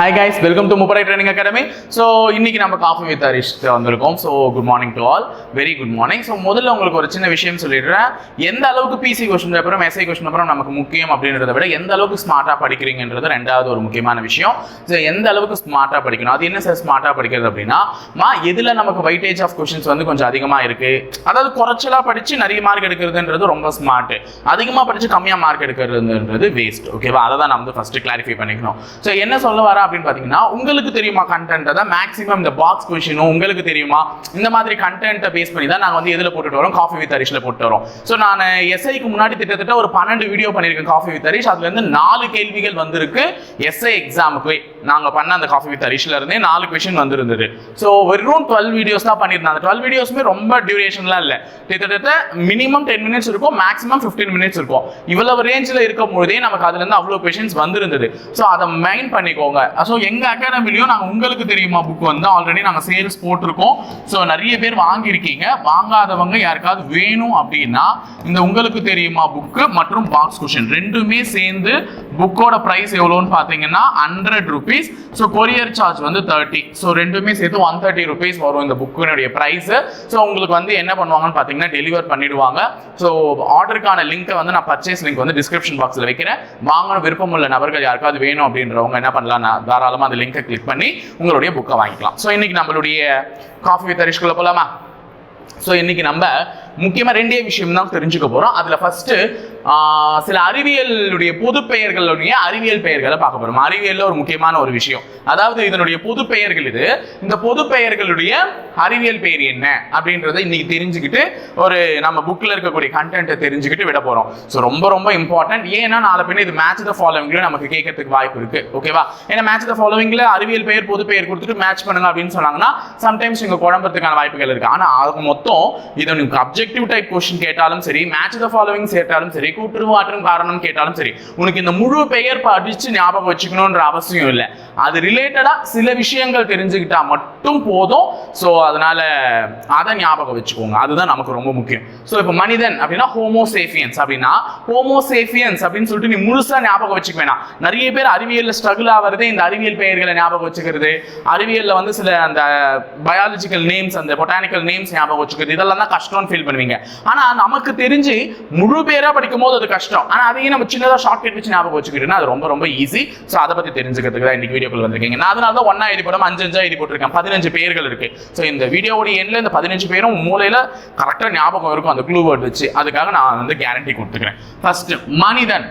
Hi guys welcome to முப்பரை training academy so இன்னைக்கு நம்ம காஃபி வித் ஹரிஷ் வந்திருக்கோம். So good morning to all very good morning so முதல்ல உங்களுக்கு ஒரு சின்ன விஷயம் சொல்லிடுறேன். எந்த அளவுக்கு பிசி கொஸ்டின் அப்புறம் எஸ்ஐ கொஸ்டின் அப்புறம் நமக்கு முக்கியம் அப்படின்றத விட எந்த அளவுக்கு ஸ்மார்ட்டாக படிக்கிறீங்கன்றது ரெண்டாவது ஒரு முக்கியமான விஷயம். ஸோ எந்த அளவுக்கு ஸ்மார்ட்டாக படிக்கணும்? அது என்ன சார் ஸ்மார்ட்டாக படிக்கிறது அப்படின்னா மா எதில் நமக்கு வெயிட்டேஜ் ஆஃப் கொஸ்டின்ஸ் வந்து கொஞ்சம் அதிகமாக இருக்குது அதாவது குறைச்சலாக படித்து நிறைய மார்க் எடுக்கிறதுன்றது ரொம்ப ஸ்மார்ட் அதிகமாக படித்து கம்மியாக மார்க் எடுக்கிறதுன்றது வேஸ்ட் ஓகேவா அதை தான் நான் வந்து ஃபஸ்ட்டு கிளாரிஃபை பண்ணிக்கணும். ஸோ என்ன சொல்ல வரேன் அப்படின்னு பார்த்தீங்கன்னா உங்களுக்கு தெரியுமா கண்டென்ட் தான் மேக்ஸிமம் இந்த பாக்ஸ் கொஷினும் உங்களுக்கு தெரியுமா? இந்த மாதிரி கண்டென்ட்டை பேஸ் பண்ணி தான் நாங்கள் வந்து எதில் போட்டுட்டு வரோம்? காஃபி வித் ஹரிஷில் போட்டு வரோம். ஸோ நான் எஸ்ஐக்கு முன்னாடி கிட்டத்தட்ட ஒரு பன்னெண்டு வீடியோ பண்ணியிருக்கேன் காஃபி வித் ஹரிஷ் அதுலேருந்து நாலு கேள்விகள் வந்திருக்கு. எஸ்ஐ எக்ஸாமுக்கு நாங்கள் பண்ண அந்த காஃபி வித் ஹரிஷில் இருந்தே நாலு கொஷின் வந்திருந்தது. ஸோ வெறும் டுவெல் வீடியோஸ் தான் பண்ணியிருந்தேன். அந்த டுவெல் வீடியோஸுமே ரொம்ப டியூரேஷன்லாம் இல்லை. கிட்டத்தட்ட மினிமம் டென் மினிட்ஸ் இருக்கும் மேக்ஸிமம் ஃபிஃப்டீன் மினிட்ஸ் இருக்கும். இவ்வளவு ரேஞ்சில் இருக்கும் பொழுதே நமக்கு அதுலேருந்து அவ்வளோ கொஷின்ஸ் வந்திருந்தது. ஸோ அதை மைண்ட் பண்ணிக்கோங்க. ஸோ எங்கள் அகாடமிலையும் நாங்கள் உங்களுக்கு தெரியுமா புக் வந்து? ஆல்ரெடி நாங்கள் சேல்ஸ் போட்டிருக்கோம். ஸோ நிறைய பேர் வாங்கியிருக்கீங்க. வாங்காதவங்க யாருக்காவது வேணும் அப்படின்னா இந்த உங்களுக்கு தெரியுமா புக்கு மற்றும் பாக்ஸ் கொஷின் ரெண்டுமே சேர்ந்து புக்கோட ப்ரைஸ் எவ்வளோன்னு பார்த்தீங்கன்னா hundred rupees so courier charge வந்து தேர்ட்டி ஸோ ரெண்டுமே சேர்த்து ஒன் தேர்ட்டி ருபீஸ் வரும் இந்த புக்கினுடைய ப்ரைஸ் ஸோ உங்களுக்கு வந்து என்ன பண்ணுவாங்கன்னு பார்த்தீங்கன்னா டெலிவர் பண்ணிடுவாங்க. ஸோ ஆர்டருக்கான லிங்க்கை வந்து நான் பர்ச்சேஸ் லிங்க் வந்து டிஸ்கிரிப்ஷன் பாக்ஸில் வைக்கிறேன். வாங்கணும் விருப்பம் உள்ள நபர்கள் யாருக்காவது வேணும் அப்படின்றவங்க என்ன பண்ணலாம் நான் தாராளமாக அந்த லிங்கை கிளிக் பண்ணி உங்களுடைய புக்கை வாங்கிக்கலாம். ஸோ இன்னைக்கு நம்மளுடைய காஃபி வித் ஹரிஷ்குள்ள போலாமா? ஸோ இன்னைக்கு நம்ம முக்கியமாக ரெண்டே விஷயம் தான் தெரிஞ்சுக்க போகிறோம் அதில் ஃபஸ்ட்டு சில அறிவியலுடைய பொது பெயர்களுடைய அறிவியல் பெயர்களை பார்க்க போகிறோம் அறிவியலில் ஒரு முக்கியமான ஒரு விஷயம். அதாவது இதனுடைய பொது பெயர்கள் இது. இந்த பொது பெயர்களுடைய அறிவியல் பெயர் என்ன அப்படின்றத இன்னைக்கு தெரிஞ்சுக்கிட்டு ஒரு நம்ம புக்கில் இருக்கக்கூடிய கண்டென்ட்டை தெரிஞ்சுக்கிட்டு விட போறோம். ஸோ ரொம்ப ரொம்ப இம்பார்ட்டன்ட் ஏன்னா நாளை பின்ன இது மேட்ச் த ஃபாலோவிங்ல நமக்கு கேட்கறதுக்கு வாய்ப்பு இருக்கு. ஓகேவா ஏன்னா மேட்ச் த ஃபாலோவிங்ல அறிவியல் பெயர் பொது பெயர் கொடுத்துட்டு மேட்ச் பண்ணுங்க அப்படின்னு சொன்னாங்கன்னா சம்டைம்ஸ் இங்க குழம்புறதுக்கான வாய்ப்புகள் இருக்கு. ஆனா அது மொத்தம் இது உங்களுக்கு அப்ஜெக்டிவ் டைப் கொஸ்டின் கேட்டாலும் சரி மேட்ச் த ஃபாலோவிங் கேட்டாலும் சரி சரி கூட்டுருவாற்றும் காரணம் கேட்டாலும் சரி. உனக்கு இந்த முழு பெயர் படிச்சு ஞாபகம் வச்சுக்கணுன்ற அவசியம் இல்லை. அது ரிலேட்டடா சில விஷயங்கள் தெரிஞ்சுக்கிட்டா மட்டும் போதும். ஸோ அதனால அதை ஞாபகம் வச்சுக்கோங்க. அதுதான் நமக்கு ரொம்ப முக்கியம். ஸோ இப்போ மனிதன் அப்படின்னா ஹோமோசேஃபியன்ஸ் அப்படின்னா ஹோமோசேஃபியன்ஸ் அப்படின்னு சொல்லிட்டு நீ முழுசா ஞாபகம் வச்சுக்க வேணாம். நிறைய பேர் அறிவியல்ல ஸ்ட்ரகிள் ஆகிறது இந்த அறிவியல் பெயர்களை ஞாபகம் வச்சுக்கிறது. அறிவியல்ல வந்து சில அந்த பயாலஜிக்கல் நேம்ஸ் அந்த பொட்டானிக்கல் நேம்ஸ் ஞாபகம் வச்சுக்கிறது. இதெல்லாம் தான் கஷ்டம்னு ஃபீல் பண்ணுவீங்க. ஆனா நமக்கு தெரிஞ்சு முழு பேரா படிக்கும் போது அது கஷ்டம். ஆனா அதையும் நம்ம சின்னதா ஷார்ட் கட் வச்சு ஞாபகம் வச்சுக்கிட்டோம்னா அது ரொம்ப ரொம்ப ஈஸி ஸோ அதை பத்தி தெரிஞ்சுக்கிறதுக்கு தான் இன்னைக்கு வீடியோக்குள்ள வந்திருக்கீங்க. நான் அதனால தான் ஒன்னா எழுதி போடாம அஞ்சு அஞ்சா எழுதி போட்டிருக்கேன். பதினஞ்சு பேர்கள் இருக்கு. ஸோ இந்த வீடியோவோட எண்ணில் இந்த பதினஞ்சு பேரும் மூலையில கரெக்டாக ஞாபகம் இருக்கும் அந்த க்ளூ வேர்ட் வச்சு. அதுக்காக நான் வந்து கேரண்டி கொடுத்துக்கிறேன். ஃபர்ஸ்ட் மனிதன்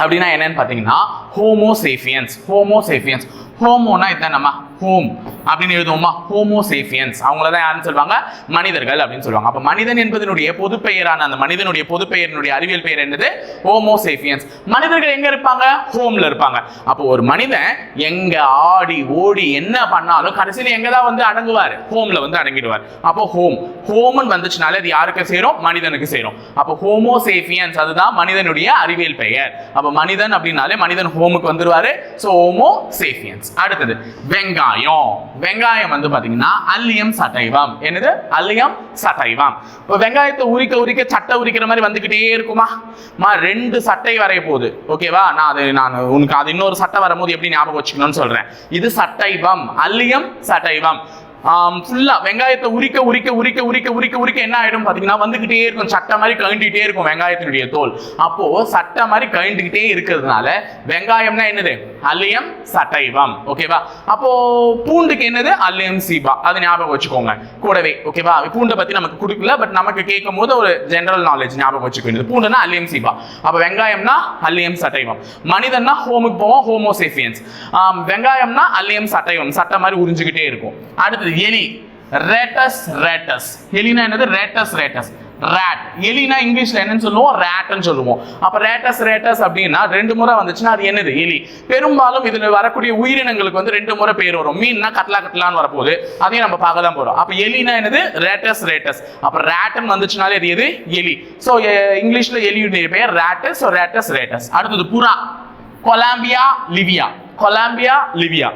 அப்படின்னா என்னன்னு பார்த்தீங்கன்னா ஹோமோசேஃபியன்ஸ் ஹோமோசேஃபியன்ஸ் ஹோமோனா இதுதான் நம்ம ஹோம் அப்படின்னு எழுதுவோமா ஹோமோசேஃபியன்ஸ் அவங்கள தான் யாருன்னு சொல்லுவாங்க? மனிதர்கள் அப்படின்னு சொல்லுவாங்க. அப்போ மனிதன் என்பதனுடைய பொது பெயரான அந்த மனிதனுடைய பொது பெயரினுடைய அறிவியல் பெயர் என்னது? ஹோமோசேஃபியன்ஸ் மனிதர்கள் எங்க இருப்பாங்க? ஹோம்ல இருப்பாங்க. அப்போ ஒரு மனிதன் எங்க ஆடி ஓடி என்ன பண்ணாலும் கடைசியில் எங்க தான் வந்து அடங்குவார்? ஹோம்ல வந்து அடங்கிடுவார். அப்போ ஹோம். ஹோம்னு வந்துச்சுனாலே அது யாருக்கு சேரும்? மனிதனுக்கு சேரும். அப்போ ஹோமோசேஃபியன்ஸ் அதுதான் மனிதனுடைய அறிவியல் பெயர். அப்போ மனிதன் அப்படின்னாலே மனிதன் ஹோமுக்கு வந்துருவாரு. ஸோ ஹோமோ சேஃபியன்ஸ் அடுத்தது வெங்காயம். வெங்காயம் வந்து பாத்தீங்கன்னா அல்லியம் சட்டைவம். என்னது? Allium sativum. இப்போ வெங்காயத்தை உரிக்க உரிக்க சட்டை உரிக்கிற மாதிரி வந்துகிட்டே இருக்குமா? மா ரெண்டு சட்டை வரைய போகுது. ஓகேவா நான் அது நான் உனக்கு அது இன்னொரு சட்டை வரும்போது எப்படி ஞாபகம் வச்சுக்கணும்னு சொல்றேன். இது சட்டைவம். Allium sativum. ஃபுல்லா வெங்காயத்தை உரிக்க உரிக்க உரிக்க உரிக்க உரிக்க உரிக்க என்ன ஆயிடும்? பாத்தீங்கன்னா வந்துகிட்டே இருக்கும். சட்டை மாதிரி கழண்டிட்டே இருக்கும் வெங்காயத்தினுடைய தோல். அப்போ சட்டை மாதிரி கழண்டுகிட்டே இருக்கிறதுனால வெங்காயம்னா என்னது? Allium sativum. ஓகேவா அப்போ பூண்டுக்கு என்னது? Allium cepa. அது ஞாபகம் வச்சுக்கோங்க. கூடவே ஓகேவா பூண்டை பத்தி நமக்கு கொடுக்கல பட் நமக்கு கேட்கும் போது ஒரு ஜெனரல் நாலேஜ் ஞாபகம் வச்சுக்க வேண்டியது. பூண்டுனா அல்லியம் சீபா. அப்போ வெங்காயம்னா அல்லியம் சட்டைவம். மனிதன்னா ஹோமுக்கு போவோம் ஹோமோசேஃபியன்ஸ் வெங்காயம்னா அல்லியம் சட்டைவம். சட்டை மாதிரி உறிஞ்சுக்கிட்டே இருக்கும். அடுத்தது எலி. ரேட்டஸ் ரேட்டஸ் எலினா என்னது? ரேட்டஸ் ரேட்டஸ் ரேட் எலினா இங்கிலீஷ்ல என்னன்னு சொல்லுவோம்? ரேட்னு சொல்லுவோம். அப்ப ரேட்டஸ் ரேட்டஸ் அப்படின்னா ரெண்டு முறை வந்துச்சுன்னா அது என்னது? எலி. பெரும்பாலும் இதுல வரக்கூடிய உயிரினங்களுக்கு வந்து ரெண்டு முறை பேர் வரும். மீன்னா கட்லா கட்லான்னு வரப்போகுது. அதையும் நம்ம பார்க்க தான் போறோம். அப்ப எலினா என்னது? ரேட்டஸ் ரேட்டஸ் அப்ப ரேட்டன் வந்துச்சுனாலே அது எது? எலி. ஸோ இங்கிலீஷ்ல எலியுடைய பெயர் ரேட்டஸ் ரேட்டஸ் ரேட்டஸ் அடுத்தது புறா. Columba livia. Columba livia.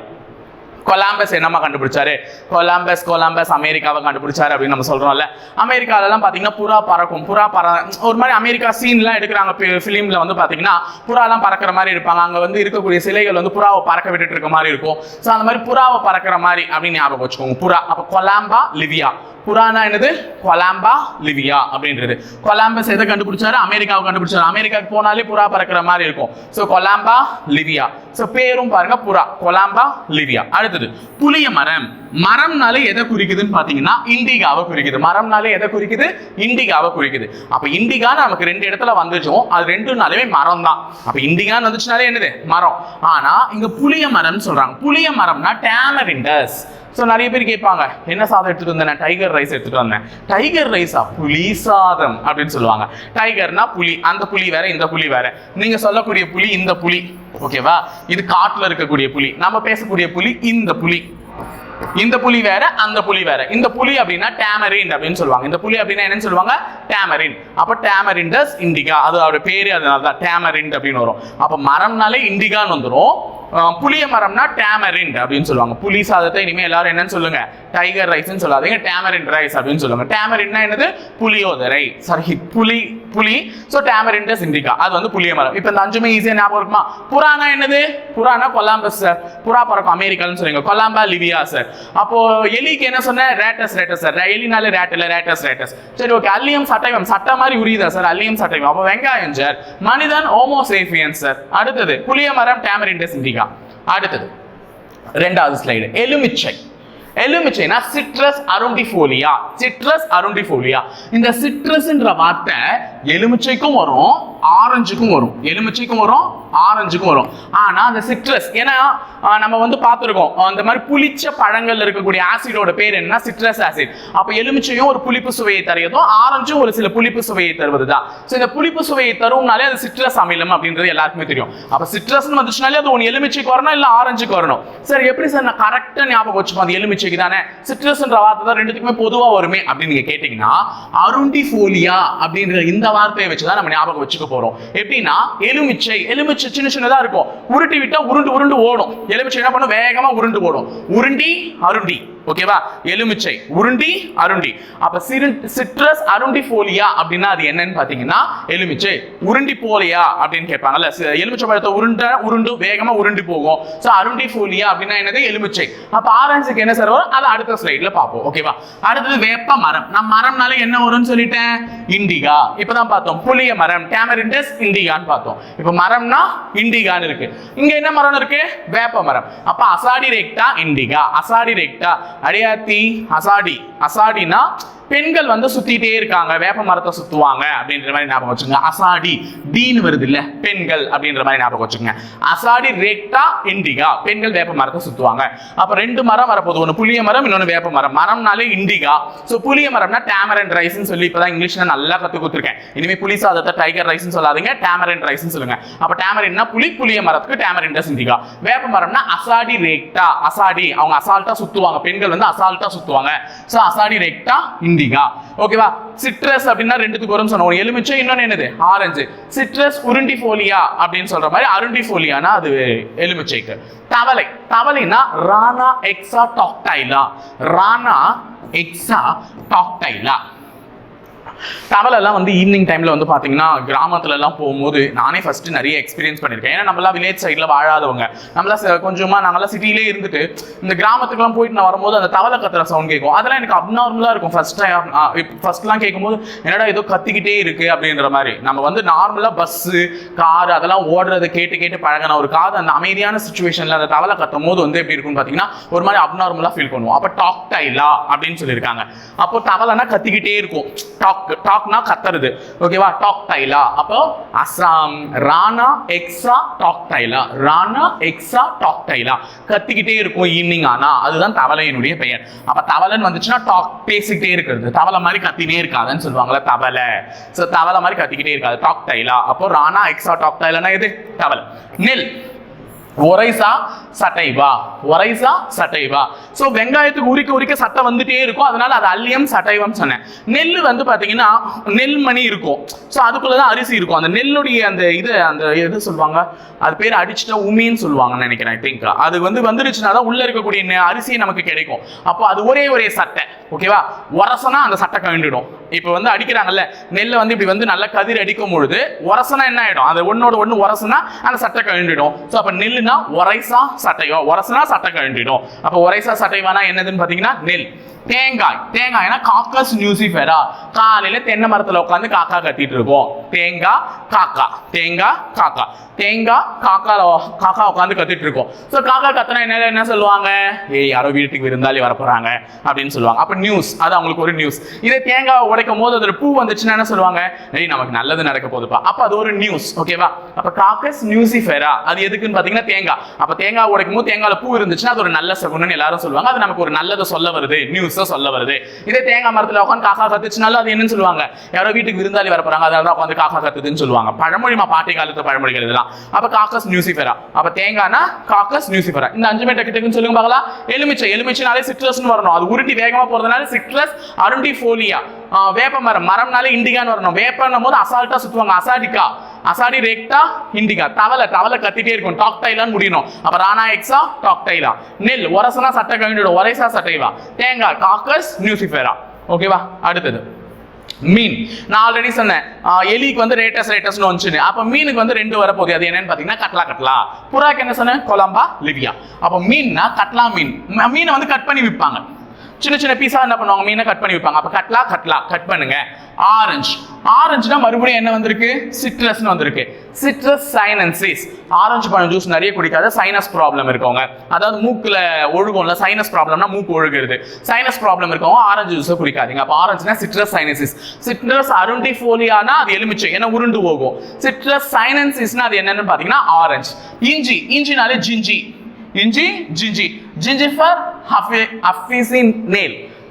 Columbus என்னமா கண்டுபிடிச்சாரு? கொலாம்பஸ் கொலாம்பஸ் அமெரிக்காவை கண்டுபிடிச்சாரு அப்படின்னு நம்ம சொல்றோம்ல. அமெரிக்காலலாம் பார்த்தீங்கன்னா புறா பறக்கும். புறா பற ஒரு மாதிரி அமெரிக்கா சீன்லாம் எடுக்கிறாங்க. ஃபிலிமில் வந்து பார்த்தீங்கன்னா புறாலாம் பறக்கிற மாதிரி இருப்பாங்க. அங்கே வந்து இருக்கக்கூடிய சிலைகள் வந்து புறாவை பறக்க விட்டுட்டு இருக்க மாதிரி இருக்கும். ஸோ அந்த மாதிரி புறாவை பறக்கிற மாதிரி அப்படின்னு ஞாபகம் வச்சுக்கோங்க. புறா. அப்போ கொலாம்பா லிவியா புறானா என்னது? கொலாம்பா லிவியா அப்படின்றது. கொலாம்பஸ் எதை கண்டுபிடிச்சாரு அமெரிக்காவை கண்டுபிடிச்சாரு. அமெரிக்காவுக்கு போனாலே புறா பறக்கிற மாதிரி இருக்கும். So கொலாம்பா Livia. ஸோ பேரும் பாருங்க புறா. Columba livia. அடுத்தது புளிய மரம். மரம்னாலே எதை குறிக்குதுன்னு பார்த்தீங்கன்னா இண்டிகாவை குறிக்குது. மரம்னாலே எதை குறிக்குது? இண்டிகாவை குறிக்குது. அப்போ இண்டிகா நமக்கு ரெண்டு இடத்துல வந்துச்சோம் அது ரெண்டுனாலுமே மரம் தான் அப்போ இண்டிகான்னு வந்துச்சுனாலே என்னது? மரம். ஆனால் இங்கே புளிய மரம்னு சொல்கிறாங்க புளிய மரம்னா டேமரிண்டஸ் ஸோ நிறைய பேர் கேட்பாங்க என்ன சாதம் எடுத்துட்டு வந்தேன்? டைகர் ரைஸ் எடுத்துட்டு வந்தேன். டைகர் ரைஸா புலி சாதம் அப்படின்னு சொல்லுவாங்க. டைகர்னா புலி அந்த புலி வேற இந்த புலி வேற. நீங்க சொல்லக்கூடிய புலி இந்த புலி ஓகேவா இது காட்டுல இருக்கக்கூடிய புலி நம்ம பேசக்கூடிய புலி இந்த புலி இந்த புலி வேற அந்த புலி வேற. இந்த புலி அப்படின்னா டேமரின் அப்படின்னு சொல்லுவாங்க. இந்த புலி அப்படின்னா என்னன்னு சொல்லுவாங்க? டேமரின் அப்ப டேமரிண்டஸ் இண்டிகா அது அவரோட பேரு அதனால தான் டேமரிண்ட் அப்படின்னு வரும். அப்ப மரம்னாலே இண்டிகான்னு வந்துடும் புளிய மரம்னா டேமரிண்ட் அப்படின்னு சொல்லுவாங்க. புளி சாதத்தை இனிமேல் எல்லாரும் என்னன்னு சொல்லுங்க? டைகர் ரைஸ்னு சொல்லாதீங்க. டேமரிண்ட் ரைஸ் அப்படின்னு சொல்லுவாங்க டேமரின்னா என்னது? புளியோதரை. சாரி புளி புளி. ஸோ டேமரிண்டஸ் சிந்திக்கா அது வந்து புளிய மரம். இப்போ இந்த அஞ்சுமே ஈஸியாக ஞாபகம் இருக்குமா? புறானா என்னது? புறானா கொலாம்பஸ் சார் புறா பறக்கும். அமெரிக்கான்னு சொல்லுங்க. கொலாம்பா லிவியா சார் அப்போ எலிக்கு என்ன சொன்னேன்? ரேட்டஸ் ரேட்டஸ் சார் எலினாலே ரேட் இல்லை. ரேட்டஸ் ரேட்டஸ் சரி ஓகே அல்லியம் சட்டைவம் சட்டை மாதிரி உரியுதா சார் அல்லியம் சட்டைவம் அப்போ வெங்காயம் சார் மனிதன் ஓமோசேஃபியன் சார் அடுத்தது புளிய மரம் டேமரிண்டஸ் சிந்திக்கா அடுத்தது. ரெண்டாவது ஸ்லைடு எலுமிச்சை. எலுமிச்சைனா சிட்ரஸ் அருண்டிஃபோலியா சிட்ரஸ் அருண்டிஃபோலியா இந்த சிட்ரஸ்ன்ற வார்த்தை எலுமிச்சைக்கும் வரும் ஆரஞ்சுக்கும் வரும். எலுமிச்சைக்கும் வரும் ஆரஞ்சுக்கும் வரும். ஆனா அந்த சிட்ரஸ் ஏன்னா நம்ம வந்து பார்த்துருக்கோம். அந்த மாதிரி புளிச்ச பழங்கள்ல இருக்கக்கூடிய ஆசிடோட பேர் என்ன சிட்ரஸ் ஆசிட் அப்ப எலுமிச்சையும் ஒரு புளிப்பு சுவையை தருகிறதும் ஆரஞ்சும் ஒரு சில புளிப்பு சுவையை தருவது தான் ஸோ இந்த புளிப்பு சுவையை தரும்னாலே அது சிட்ரஸ் அமிலம் அப்படின்றது எல்லாருக்குமே தெரியும். அப்ப சிட்ரஸ்னு வந்துச்சுனாலே அது ஒன்று எலுமிச்சைக்கு வரணும் இல்ல ஆரஞ்சுக்கு வரணும். சார் எப்படி சார் நான் கரெக்டா ஞாபகம் வச்சுப்போம் எலுமிச்சை எலுமிச்சைக்கு தானே சிட்ரஸ்ன்ற வார்த்தை தான் ரெண்டுத்துக்குமே பொதுவா வருமே அப்படின்னு நீங்க கேட்டீங்கன்னா அருண்டிஃபோலியா அப்படின்ற இந்த வார்த்தையை வச்சுதான் நம்ம ஞாபகம் வச்சுக்க போறோம். எப்படின்னா எலுமிச்சை எலுமிச்சை சின்ன சின்னதா இருக்கும். உருட்டி விட்டா உருண்டு உருண்டு ஓடும். எலுமிச்சை என்ன பண்ணும்? வேகமா உருண்டு ஓடும். உருண்டி அருண்டி. ஓகேவா எலுமிச்சை உருண்டி அருண்டி. அப்ப சிறு சிட்ரஸ் அருண்டி போலியா அப்படின்னா அது என்னன்னு பாத்தீங்கன்னா எலுமிச்சை. உருண்டி போலியா அப்படின்னு கேட்பாங்கல்ல. எலுமிச்சை பழத்தை உருண்ட உருண்டு வேகமா உருண்டி போகும். சோ அருண்டி போலியா அப்படின்னா என்னது? எலுமிச்சை. அப்ப ஆரஞ்சுக்கு என்ன சார் வரும்? அதை அடுத்த ஸ்லைட்ல பார்ப்போம். ஓகேவா அடுத்தது வேப்ப மரம். நான் மரம்னால என்ன வரும்னு சொல்லிட்டேன்? இண்டிகா. இப்பதான் பார்த்தோம். புளிய மரம். டேமரிண்டஸ் இண்டிகான்னு பார்த்தோம். இப்ப மரம்னா இண்டிகான்னு இருக்கு. இங்க என்ன மரம் இருக்கு? வேப்ப மரம். அப்ப அசாடி ரெக்டா இண்டிகா அசாடி ரெக்டா அடியாத்தி அசாடி. அசாடினா பெண்கள் வந்து சுத்திட்டே இருக்காங்க. வேப்ப மரத்தை சுத்துவாங்க அப்படின்ற மாதிரி ஞாபகம் வச்சுங்க அசாடி டீன்னு வருது இல்ல பெண்கள் அப்படின்ற மாதிரி ஞாபகம் வச்சுங்க அசாடி ரெக்டா இண்டிகா பெண்கள் வேப்ப மரத்தை சுத்துவாங்க. அப்ப ரெண்டு மரம் வரப்போகுது. ஒன்று புளிய மரம் இன்னொன்று வேப்ப மரம். மரம்னாலே இண்டிகா. ஸோ புளிய மரம்னா டேமரண்ட் ரைஸ்னு சொல்லி இப்பதான் இங்கிலீஷ்ல நல்லா கத்து கொடுத்துருக்கேன். இனிமே புளி சாதத்தை டைகர் ரைஸ்னு சொல்லாதீங்க. டேமரண்ட் ரைஸ்னு சொல்லுங்க. அப்ப டேமரின்னா புளி புளிய மரத்துக்கு டேமரிண்டஸ் இண்டிகா வேப்ப மரம்னா அசாடி ரேக்டா அசாடி. அவங்க அசால்ட்டா சுத்துவாங்க. பெண்கள் வந்து அசால்ட்டா சுத்துவாங்க. So azadirachta indica. ஓகேவா சிட்ரஸ் அப்படின்னா ரெண்டுத்துக்கு வரும் சொன்னோம். ஒரு எலுமிச்சை இன்னொன்னு என்னது? ஆரஞ்சு சிட்ரஸ் உருண்டிஃபோலியா அப்படின்னு சொல்ற மாதிரி அருண்டிஃபோலியானா அது எலுமிச்சைக்கு. தவளை. தவளைனா ரானா எக்ஸா டாக்டைலா ரானா எக்ஸா டாக்டைலா தவளெல்லாம் வந்து ஈவினிங் டைம்ல வந்து பாத்தீங்கன்னா கிராமத்துல எல்லாம் போகும்போது நானே ஃபர்ஸ்ட் நிறைய எக்ஸ்பீரியன்ஸ் பண்ணியிருக்கேன் ஏன்னா நம்மளாம் வில்லேஜ் சைடில் வாழாதவங்க. நம்மளாம் கொஞ்சமாக கொஞ்சமா நாங்களாம் சிட்டிலே இருந்துட்டு இந்த கிராமத்துக்குலாம் போயிட்டு நான் வரும்போது அந்த தவளை கத்துற சவுண்ட் கேட்கும். அதெல்லாம் எனக்கு அப்நார்மலா இருக்கும். ஃபர்ஸ்ட் டைம் ஃபர்ஸ்ட்லாம் கேட்கும்போது என்னடா ஏதோ கத்திக்கிட்டே இருக்கு அப்படின்ற மாதிரி. நம்ம வந்து நார்மலா பஸ்ஸு கார் அதெல்லாம் ஓடுறதை கேட்டு கேட்டு பழகின ஒரு காது அந்த அமைதியான சுச்சுவேஷன்ல அந்த தவளை கத்தும் போது வந்து எப்படி இருக்கும்னு பாத்தீங்கன்னா ஒரு மாதிரி அப்நார்மலா ஃபீல் பண்ணுவோம். அப்ப டாக் டைலா அப்படின்னு சொல்லியிருக்காங்க. அப்போ தவளைனா கத்திக்கிட்டே இருக்கும். டாக் டாக்னா கத்துறது. ஓகேவா டாக் டைலா அப்போ அஸ்ராம் ராணா எக்ஸா டாக் டைலா ராணா எக்ஸா டாக் டைலா கத்திக்கிட்டே இருக்கும் ஈவினிங் ஆனா அதுதான் தவளையினுடைய பெயர். அப்ப தவளைன்னு வந்துச்சுன்னா டாக் பேசிக்கிட்டே இருக்கிறது. தவளை மாதிரி கத்தினே இருக்காதுன்னு சொல்லுவாங்கல்ல தவளை. ஸோ தவளை மாதிரி கத்திக்கிட்டே இருக்காது. டாக் டைலா அப்போ ராணா எக்ஸா டாக் டைலானா எது? தவளை. நெல் oryza sativa oryza sativa. So வெங்காயத்துக்கு உரிக்க உரிக்க சட்டை வந்துட்டே இருக்கும். அதனால அது அல்லியம் சட்டைவம் சொன்னேன். நெல் வந்து பார்த்தீங்கன்னா நெல்மணி இருக்கும். ஸோ அதுக்குள்ள தான் அரிசி இருக்கும். அந்த நெல்லுடைய அந்த இது அந்த எது சொல்லுவாங்க? அது பேர் அடிச்சுட்டா உமின்னு சொல்லுவாங்கன்னு நினைக்கிறேன் ஐ திங்க் அது வந்து வந்துருச்சுன்னா தான் உள்ள இருக்கக்கூடிய அரிசி நமக்கு கிடைக்கும். அப்போ அது ஒரே ஒரே சட்டை. ஓகேவா உரசனா அந்த சட்டை கழண்டுடும். இப்போ வந்து அடிக்கிறாங்கல்ல நெல்லை வந்து இப்படி வந்து நல்லா கதிர் அடிக்கும் பொழுது உரசனா என்ன ஆயிடும்? அது ஒன்னோட ஒன்று உரசுனா அந்த சட்டை கழண்டிடும். ஸோ அப்போ நெல் நெல்லுனா ஒரைசா சட்டையோ ஒரசனா சட்டை கழண்டிடும் அப்போ சட்டை வேணா என்னதுன்னு பாத்தீங்கன்னா நெல். தேங்காய். தேங்காய்னா காக்கஸ் நியூசிஃபெரா காலையில தென்னை மரத்துல உட்காந்து காக்கா கட்டிட்டு இருக்கோம் தேங்காய் காக்கா தேங்காய் காக்கா தேங்காய் காக்கா காக்கா உட்காந்து கத்திட்டு இருக்கோம். ஸோ காக்கா கத்தினா என்ன என்ன சொல்லுவாங்க? ஏய் யாரோ வீட்டுக்கு விருந்தாளி வரப்போறாங்க அப்படின்னு சொல்லுவாங்க. அப்ப நியூஸ் அது அவங்களுக்கு ஒரு நியூஸ் இதே தேங்காய் உடைக்கும் போது அதோட பூ வந்துச்சுன்னா என்ன சொல்லுவாங்க? ஏய் நமக்கு நல்லது நடக்க போகுதுப்பா. அப்ப அது ஒரு நியூஸ் ஓகேவா அப்ப காக்கஸ் நியூசிஃபெரா அது எதுக்குன்னு பாத்தீங்கன்னா தேங்காய். அப்ப தேங்காய் உடைக்கும் போது தேங்காய்ல பூ இருந்துச்சுன்னா அது ஒரு நல்ல சகுனன்னு எல்லாரும் சொல்லுவாங்க. அது நமக்கு ஒரு நல்லதை சொல்ல வருது நியூஸ் சொல்ல வருது. இதே தேங்காய் மரத்துல உட்காந்து காக்கா கத்துச்சுனாலும் அது என்னன்னு சொல்லுவாங்க. யாரோ வீட்டுக்கு விருந்தாளி வர போறாங்க அதனால தான் உட்காந்து காக்கா கத்துதுன்னு சொல்லுவாங்க. பழமொழிமா பாட்டி காலத்து பழமொழிகள் இதெல்லாம். அப்ப காக்கஸ் நியூசிஃபெரா அப்ப தேங்காய்னா காக்கஸ் நியூசிஃபெரா இந்த அஞ்சு மீட்டர் கிட்டக்குன்னு சொல்லுங்க பார்க்கலாம். எலுமிச்சை எலுமிச்சைனாலே சிட்ரஸ்னு வரணும். அது உருட்டி வேகமா போறதுனால சிட்ரஸ் அருண்டி ஃபோலியா வேப்ப மரம். மரம்னாலே இண்டிகான்னு வரணும். வேப்பன்னும் போது அசால்ட்டா சுத்துவாங்க. அசாடிக்கா. அசாடி ரேக்டா இண்டிகா தவளை தவளை கத்திட்டே இருக்கும். டாக் டைலான்னு முடியணும். அப்ப ராணா எக்ஸா டாக் டைலா நெல் ஒரசனா சட்டை கழிஞ்சிடும் ஒரைசா சட்டைவா தேங்காய் காக்கஸ் நியூசிஃபெரா. ஓகேவா அடுத்தது. மீன். நான் ஆல்ரெடி சொன்னேன். எலிக்கு வந்து ரேட்டஸ் ரேட்டஸ்னு வந்துச்சுன்னு. அப்போ மீனுக்கு வந்து ரெண்டு வரப்போகுது. அது என்னன்னு பார்த்தீங்கன்னா கட்லா கட்லா. புறாக்கு என்ன சொன்னேன்? Columba livia. அப்போ மீன்னா கட்லா மீன். மீனை வந்து கட் பண்ணி விற்பாங்க சின்ன சின்ன பீஸா என்ன பண்ணுவாங்க? மீனை கட் பண்ணி வைப்பாங்க. அப்ப கட்லா கட்லா கட் பண்ணுங்க. ஆரஞ்சு ஆரஞ்சுனா மறுபடியும் என்ன வந்திருக்கு? சிட்ரஸ்னு வந்திருக்கு. சிட்ரஸ் சைனன்சிஸ் ஆரஞ்சு பழம் ஜூஸ் நிறைய குடிக்காத சைனஸ் ப்ராப்ளம் இருக்கவங்க. அதாவது மூக்குல ஒழுகும்ல சைனஸ் ப்ராப்ளம்னா மூக்கு ஒழுகுறது. சைனஸ் ப்ராப்ளம் இருக்கவங்க ஆரஞ்சு ஜூஸை குடிக்காதீங்க. அப்ப ஆரஞ்சுனா சிட்ரஸ் சைனசிஸ் சிட்ரஸ் அருண்டிஃபோலியானா அது எலுமிச்சை. ஏன்னா உருண்டு போகும். சிட்ரஸ் சைனன்சிஸ்னா அது என்னன்னு பாத்தீங்கன்னா ஆரஞ்சு இஞ்சி. இஞ்சினாலே ஜிஞ்சி இஞ்சி ஜிஞ்சி ஜிஞ்சிஃபர் ஹஃபி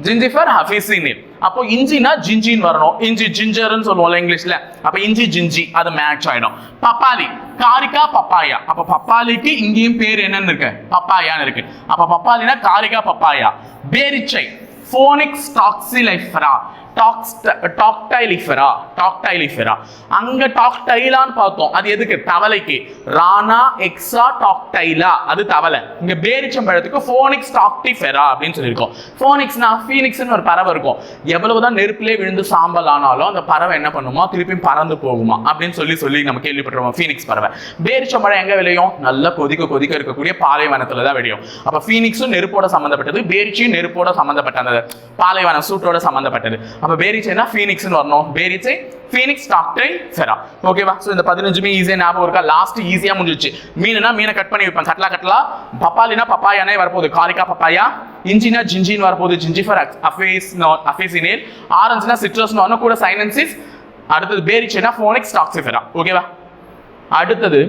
ஜிஞ்சிஃபர் ஹஃபிசி நேல் அப்போ இஞ்சினா ஜிஞ்சின்னு வரணும். இஞ்சி ஜிஞ்சர்னு சொல்லுவோம்ல இங்கிலீஷ்ல. அப்ப இஞ்சி ஜிஞ்சி அது மேட்ச் ஆயிடும். பப்பாளி. Carica papaya. அப்ப பப்பாளிக்கு இங்கேயும் பேர் என்னன்னு இருக்கு? பப்பாயான்னு இருக்கு. அப்ப பப்பாளினா காரிக்கா பப்பாயா. பேரிச்சை. ஃபோனிக்ஸ் டாக்ஸிலைஃபரா டாக்டைலிஃபரா டாக்டைலிஃபரா அங்க டாக்டைலான்னு பார்த்தோம். அது எதுக்கு? தவளைக்கு. ரானா எக்ஸா டாக்டைலா அது தவளை. இங்க பேரிச்சம்பழத்துக்கு ஃபோனிக்ஸ் டாக்டிஃபெரா அப்படின்னு சொல்லியிருக்கோம். ஃபோனிக்ஸ்னா ஃபீனிக்ஸ்னு ஒரு பறவை இருக்கும். எவ்வளவுதான் நெருப்பிலே விழுந்து சாம்பல் ஆனாலும் அந்த பறவை என்ன பண்ணுமா? திருப்பியும் பறந்து போகுமா? அப்படின்னு சொல்லி சொல்லி நம்ம கேள்விப்பட்டிருவோம் ஃபீனிக்ஸ் பறவை. பேரிச்சம்பழம் எங்க விளையும்? நல்லா கொதிக்க கொதிக்க இருக்கக்கூடிய பாலைவனத்துல தான் விளையும். அப்ப ஃபீனிக்ஸும் நெருப்போட சம்பந்தப்பட்டது பேரிச்சியும் நெருப்போட சம்பந்தப்பட்ட அந்த பாலைவன சூட்டோட சம்பந்தப்பட்டது. அப்போ பேரிச்சைனா ஃபீனிக்ஸ்னு வரணும். பேரிச்சை ஃபீனிக்ஸ் டாக்டை ஃபெரா ஓகேவா ஸோ இந்த பதினஞ்சுமே ஈஸியாக ஞாபகம் இருக்கா? லாஸ்ட் ஈஸியாக முடிஞ்சிச்சு மீனுனா மீனை கட் பண்ணி வைப்பேன். கட்லா கட்லா பப்பாலினா பப்பாயானே வரப்போகுது. காரிக்கா பப்பாயா? இஞ்சினா ஜிஞ்சின்னு வரப்போகுது. ஜிஞ்சிஃபர் அஃபேஸ் அஃபேசினேல் ஆரஞ்சுனா சிட்ரஸ்னு வரணும் கூட சைனன்சிஸ் அடுத்தது பேரிச்சைனா ஃபோனிக்ஸ் டாக்ஸிஃபெரா ஓகேவா அடுத்தது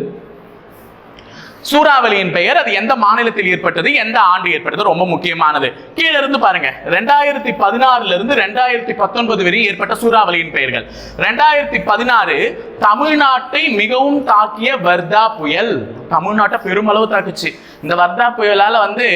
சூறாவளியின் பெயர் அது எந்த மாநிலத்தில் ஏற்பட்டது எந்த ஆண்டு ஏற்பட்டது ரொம்ப முக்கியமானது. கீழே இருந்து பாருங்க. ரெண்டாயிரத்தி பதினாறுல இருந்து ரெண்டாயிரத்தி பத்தொன்பது வரை ஏற்பட்ட சூறாவளியின் பெயர்கள். ரெண்டாயிரத்தி பதினாறு தமிழ்நாட்டை மிகவும் தாக்கிய வர்தா புயல். தமிழ்நாட்டை பெருமளவு தாக்குச்சு. இந்த வர்தா புயலால வந்து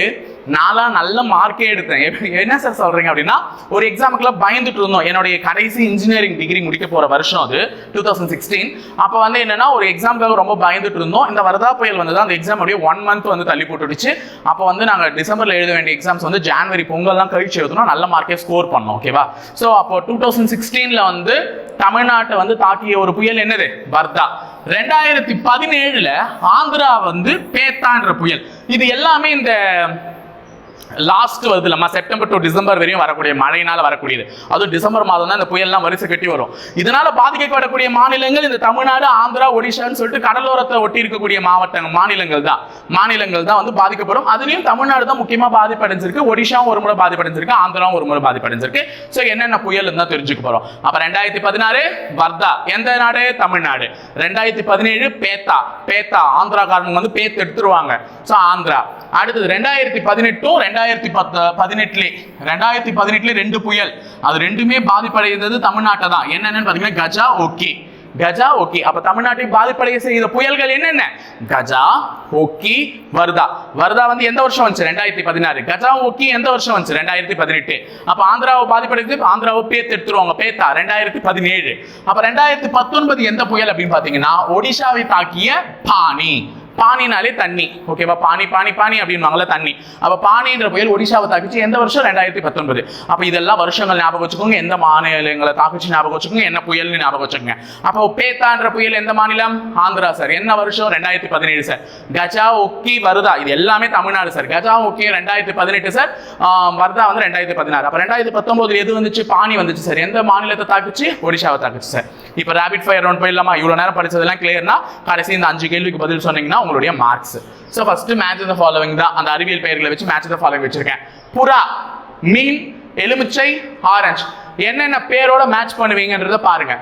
நான்லாம் நல்ல மார்க்கே எடுத்தேன். என்ன சார் சொல்றீங்க அப்படின்னா ஒரு எக்ஸாமுக்குலாம் பயந்துட்டு இருந்தோம். என்னுடைய கடைசி இன்ஜினியரிங் டிகிரி முடிக்க போற வருஷம் அது டூ தௌசண்ட் சிக்ஸ்டீன் அப்போ வந்து என்னன்னா ஒரு எக்ஸாமுக்காக ரொம்ப பயந்துட்டு இருந்தோம். இந்த வரதா புயல் வந்து தான் அந்த எக்ஸாம் அப்படியே ஒன் மந்த் வந்து தள்ளி போட்டுடுச்சு. அப்போ வந்து நாங்கள் டிசம்பர்ல எழுத வேண்டிய எக்ஸாம்ஸ் வந்து ஜான்வரி பொங்கல்லாம் கழிச்சு எழுதணும். நல்ல மார்க்கே ஸ்கோர் பண்ணோம் ஓகேவா ஸோ அப்போ டூ தௌசண்ட் சிக்ஸ்டீன்ல வந்து தமிழ்நாட்டை வந்து தாக்கிய ஒரு புயல் என்னது? வர்தா. ரெண்டாயிரத்தி பதினேழுல ஆந்திரா வந்து பேத்தான்ற புயல். இது எல்லாமே இந்த லாஸ்ட் வருது இல்லம்மா செப்டம்பர் டு டிசம்பர் வரையும் வரக்கூடிய மழையினால வரக்கூடியது. அதுவும் டிசம்பர் மாதம் தான் இந்த புயல்லாம் வரிசை கட்டி வரும். இதனால பாதிக்கப்படக்கூடிய மாநிலங்கள் இந்த தமிழ்நாடு ஆந்திரா ஒடிஷான்னு சொல்லிட்டு கடலோரத்தை ஒட்டி இருக்கக்கூடிய மாவட்டங்கள் மாநிலங்கள் தான். மாநிலங்கள் தான் வந்து பாதிக்கப்படும். அதுலயும் தமிழ்நாடு தான் முக்கியமா பாதிப்படைஞ்சிருக்கு. ஒடிஷாவும் ஒரு முறை பாதிப்படைஞ்சிருக்கு. ஆந்திராவும் ஒரு முறை பாதிப்படைஞ்சிருக்கு. ஸோ என்னென்ன புயல் தான் தெரிஞ்சுக்க போறோம். அப்ப ரெண்டாயிரத்தி பதினாறு வர்தா. எந்த நாடு? தமிழ்நாடு. ரெண்டாயிரத்தி பதினேழு பேத்தா. பேத்தா ஆந்திரா காரணம் வந்து பேத்து எடுத்துருவாங்க. ஸோ ஆந்திரா. அடுத்தது ரெண்டாயிரத்தி பதினெட்டும் ரெண்டாயிரத்தி பத்து பதினெட்டுலே ரெண்டாயிரத்தி பதினெட்டுல ரெண்டு புயல். அது ரெண்டுமே பாதிப்படைந்தது தமிழ்நாட்டை தான் என்னென்னு பார்த்தீங்கன்னா கஜா ஓகே. கஜா ஓகே. அப்ப தமிழ்நாட்டை பாதிப்படைய செய்த புயல்கள் என்னென்ன? கஜா ஓகி வர்தா. வர்தா வந்து எந்த வருஷம் வந்துச்சு? ரெண்டாயிரத்தி பதினாறு. கஜா ஓகி எந்த வருஷம் வந்துச்சு? ரெண்டாயிரத்தி பதினெட்டு. அப்ப ஆந்திராவை பாதிப்படைந்து ஆந்திராவை பேத்து எடுத்துருவாங்க. பேத்தா ரெண்டாயிரத்தி பதினேழு. அப்ப ரெண்டாயிரத்தி பத்தொன்பது எந்த புயல் அப்படின்னு பாத்தீங்கன்னா ஒடிசாவை தாக்கிய பானி பானினாலே தண்ணி. ஓகேவா பானி பானி பானி அப்படின்வாங்கல்ல தண்ணி. அப்ப பானின்ற புயல் ஒடிஷாவை தாக்குச்சு. எந்த வருஷம்? ரெண்டாயிரத்தி பத்தொன்பது. அப்ப இதெல்லாம் வருஷங்கள் ஞாபகம் வச்சுக்கோங்க. எந்த மாநிலங்களை தாக்குச்சு ஞாபகம் வச்சுக்கோங்க. என்ன புயல்னு ஞாபகம் வச்சுக்கோங்க. அப்போ பேத்தான்ற புயல் எந்த மாநிலம்? ஆந்திரா சார். என்ன வருஷம்? ரெண்டாயிரத்தி பதினேழு சார். கஜா ஒக்கி வருதா? இது எல்லாமே தமிழ்நாடு சார். கஜா ஒக்கி ரெண்டாயிரத்தி பதினெட்டு சார். வருதா வந்து ரெண்டாயிரத்தி பதினாறு. அப்ப ரெண்டாயிரத்தி பத்தொன்பதுல எது வந்துச்சு? பானி வந்துச்சு சார். எந்த மாநிலத்தை தாக்குச்சு? ஒடிஷாவை தாக்குச்சு சார். இப்போ ரேபிட் ஃபயர் ரவுண்ட் போயிடலாமா? இவ்வளவு நேரம் படிச்சதெல்லாம் கிளியர்னா கடைசி இந்த அஞ்சு கேள்விக்கு பதில் சொன்னீங்கன்னா அவங்களுடைய மார்க்ஸ் ஸோ ஃபர்ஸ்ட் மேட்ச் இந்த ஃபாலோவிங் தான். அந்த அறிவியல் பெயர்களை வச்சு மேட்ச் த ஃபாலோவிங் வச்சிருக்கேன். புறா மீன் எலுமிச்சை ஆரஞ்சு என்னென்ன பேரோட மேட்ச் பண்ணுவீங்கன்றத பாருங்க.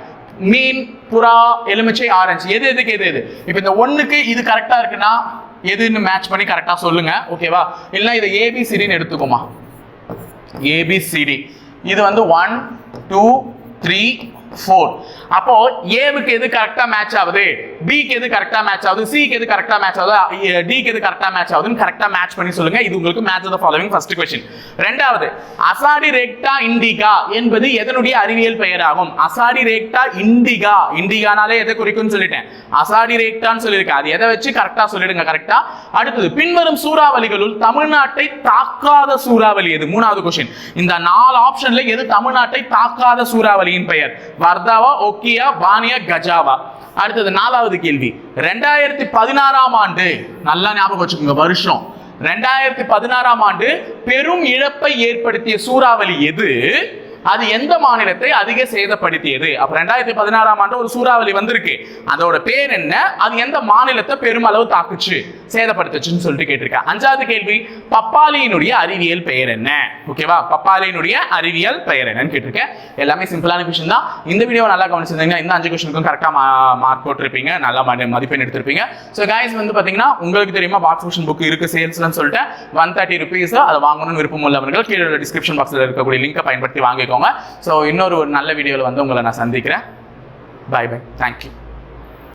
மீன் புறா எலுமிச்சை ஆரஞ்சு எது எதுக்கு எது எது? இப்போ இந்த ஒன்றுக்கு இது கரெக்டா இருக்குன்னா எதுன்னு மேட்ச் பண்ணி கரெக்டா சொல்லுங்க. ஓகேவா இல்லைன்னா இதை ஏபிசிடின்னு எடுத்துக்கோமா. ஏபிசிடி இது வந்து ஒன் டூ த்ரீ ஃபோர் அப்போ ஏவுக்கு எது கரெக்டா மேட்ச் ஆகுது? பிக்கு எது கரெக்டா மேட்ச் ஆகுது? சிக்கு எது கரெக்டா மேட்ச் ஆகுது? டிக்கு எது கரெக்டா மேட்ச் ஆகுதுன்னு கரெக்டா மேட்ச் பண்ணி சொல்லுங்க. இது உங்களுக்கு match the following first question ரெண்டாவது அசாடி ரேக்டா இண்டிகா என்பது எதனுடைய அறிவியல் பெயராகும்? அசாடி ரேக்டா இண்டிகா இண்டிகானாலே எதை குறிக்கும்னு சொல்லிட்டேன். அசாடி ரேக்டான்னு சொல்லியிருக்கேன். அது எதை வச்சு கரெக்டா சொல்லிடுங்க கரெக்டா அடுத்தது பின்வரும் சூறாவளிகளுள் தமிழ்நாட்டை தாக்காத சூறாவளி எது? மூணாவது கொஸ்டின் இந்த நாலு ஆப்ஷன்ல எது தமிழ்நாட்டை தாக்காத சூறாவளியின் பெயர்? பர்தாவா ஒக்கியா பானியா கஜாவா? அடுத்தது நாலாவது கேள்வி. ரெண்டாயிரத்தி பதினாறாம் ஆண்டு நல்லா ஞாபகம் வச்சுக்கோங்க வருஷம். ரெண்டாயிரத்தி பதினாறாம் ஆண்டு பெரும் இழப்பை ஏற்படுத்திய சூறாவளி எது? அது எந்த மாநிலத்தை அதிக சேதப்படுத்தியது? அப்ப ரெண்டாயிரத்தி பதினாறாம் ஆண்டு ஒரு சூறாவளி வந்திருக்கு. அதோட பேர் என்ன? அது எந்த மாநிலத்தை பெருமளவு தாக்குச்சு? சேதப்படுத்துச்சுன்னு சொல்லிட்டு கேட்டிருக்கேன் அஞ்சாவது கேள்வி பப்பாளியினுடைய அறிவியல் பெயர் என்ன? ஓகேவா பப்பாளியினுடைய அறிவியல் பெயர் என்னன்னு கேட்டிருக்கேன். எல்லாமே சிம்பிளான கொஷின் தான். இந்த வீடியோ நல்லா கவனிச்சிருந்தீங்கன்னா இந்த அஞ்சு கொஸ்டினுக்கும் கரெக்டாக மார்க் போட்டிருப்பீங்க. நல்லா மதி- மதிப்பெண் எடுத்திருப்பீங்க. ஸோ கைஸ் வந்து பார்த்தீங்கன்னா உங்களுக்கு தெரியுமா பாக்ஸ் கொஷின் புக் இருக்கு சேல்ஸ்லன்னு சொல்லிட்டு. ஒன் தேர்ட்டி ருபீஸ் அதை வாங்கணும்னு விருப்பம் உள்ளவர்கள் கீழே டிஸ்கிரிப்ஷன் பாக்ஸில் இருக்கக்கூடிய லிங்கை பயன்படுத்தி வாங்கிக்கோங்க. ஸோ இன்னொரு ஒரு நல்ல வீடியோவில் வந்து உங்களை நான் சந்திக்கிறேன். Bye bye thank you